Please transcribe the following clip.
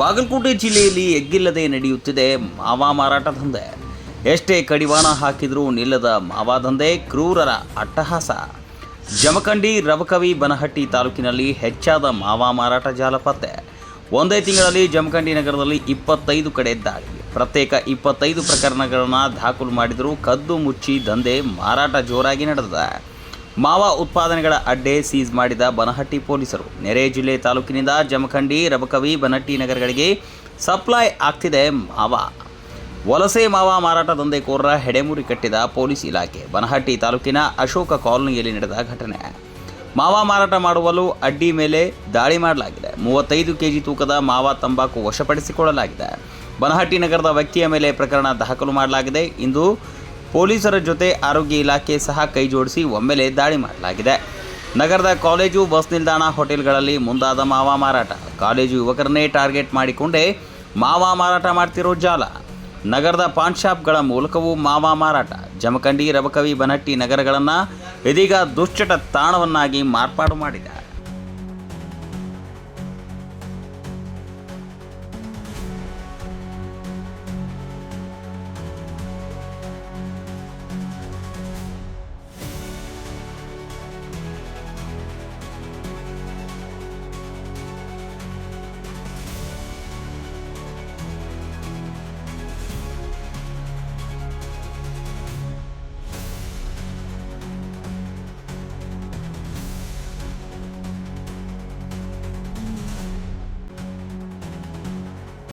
ಬಾಗಲಕೋಟೆ ಜಿಲ್ಲೆಯಲ್ಲಿ ಎಗ್ಗಿಲ್ಲದೆ ನಡೆಯುತ್ತಿದೆ ಮಾವಾ ಮಾರಾಟ ದಂಧೆ. ಎಷ್ಟೇ ಕಡಿವಾಣ ಹಾಕಿದರೂ ನಿಲ್ಲದ ಮಾವ ದಂಧೆ ಕ್ರೂರರ ಅಟ್ಟಹಾಸ. ಜಮಖಂಡಿ ರವಕವಿ ಬನಹಟ್ಟಿ ತಾಲೂಕಿನಲ್ಲಿ ಹೆಚ್ಚಾದ ಮಾವಾ ಮಾರಾಟ ಜಾಲ ಪತ್ತೆ ಒಂದೇ ತಿಂಗಳಲ್ಲಿ ಜಮಖಂಡಿ ನಗರದಲ್ಲಿ ಇಪ್ಪತ್ತೈದು ಕಡೆ ದಾಳಿ. ಪ್ರತ್ಯೇಕ ಇಪ್ಪತ್ತೈದು ಪ್ರಕರಣಗಳನ್ನು ದಾಖಲು ಮಾಡಿದರೂ ಕದ್ದು ಮುಚ್ಚಿ ದಂಧೆ ಮಾರಾಟ ಜೋರಾಗಿ ನಡೆದಿದೆ. ಮಾವಾ ಉತ್ಪಾದನೆಗಳ ಅಡ್ಡೆ ಸೀಸ್ ಮಾಡಿದ ಬನಹಟ್ಟಿ ಪೊಲೀಸರು. ನೆರೆ ಜಿಲ್ಲೆ ತಾಲೂಕಿನಿಂದ ಜಮಖಂಡಿ, ರಬಕವಿ, ಬನಹಟ್ಟಿ ನಗರಗಳಿಗೆ ಸಪ್ಲೈ ಆಗ್ತಿದೆ ಮಾವಾ. ವಲಸೆ ಮಾವ ಮಾರಾಟ ದಂಧೆಕೋರರ ಹೆಡೆಮುರಿ ಕಟ್ಟಿದ ಪೊಲೀಸ್ ಇಲಾಖೆ. ಬನಹಟ್ಟಿ ತಾಲೂಕಿನ ಅಶೋಕ ಕಾಲೋನಿಯಲ್ಲಿ ನಡೆದ ಘಟನೆ. ಮಾವ ಮಾರಾಟ ಮಾಡುವಲು ಅಡ್ಡಿ ಮೇಲೆ ದಾಳಿ ಮಾಡಲಾಗಿದೆ. ಮೂವತ್ತೈದು ಕೆಜಿ ತೂಕದ ಮಾವ ತಂಬಾಕು ವಶಪಡಿಸಿಕೊಳ್ಳಲಾಗಿದೆ. ಬನಹಟ್ಟಿ ನಗರದ ವ್ಯಕ್ತಿಯ ಮೇಲೆ ಪ್ರಕರಣ ದಾಖಲು ಮಾಡಲಾಗಿದೆ. ಇಂದು ಪೊಲೀಸರ ಜೊತೆ ಆರೋಗ್ಯ ಇಲಾಖೆ ಸಹ ಕೈ ಜೋಡಿಸಿ ಒಮ್ಮೆಲೆ ದಾಳಿ ಮಾಡಲಾಗಿದೆ. ನಗರದ ಕಾಲೇಜು, ಬಸ್ ನಿಲ್ದಾಣ, ಹೋಟೆಲ್ಗಳಲ್ಲಿ ಮುಂದಾದ ಮಾವ ಮಾರಾಟ. ಕಾಲೇಜು ಯುವಕರನ್ನೇ ಟಾರ್ಗೆಟ್ ಮಾಡಿಕೊಂಡೇ ಮಾವ ಮಾರಾಟ ಮಾಡ್ತಿರೋ ಜಾಲ. ನಗರದ ಪಾನ್ ಶಾಪ್ಗಳ ಮೂಲಕವೂ ಮಾವ ಮಾರಾಟ. ಜಮಖಂಡಿ, ರಬಕವಿ, ಬನಟ್ಟಿ ನಗರಗಳನ್ನು ಇದೀಗ ದುಶ್ಚಟ ತಾಣವನ್ನಾಗಿ ಮಾರ್ಪಾಡು ಮಾಡಿದೆ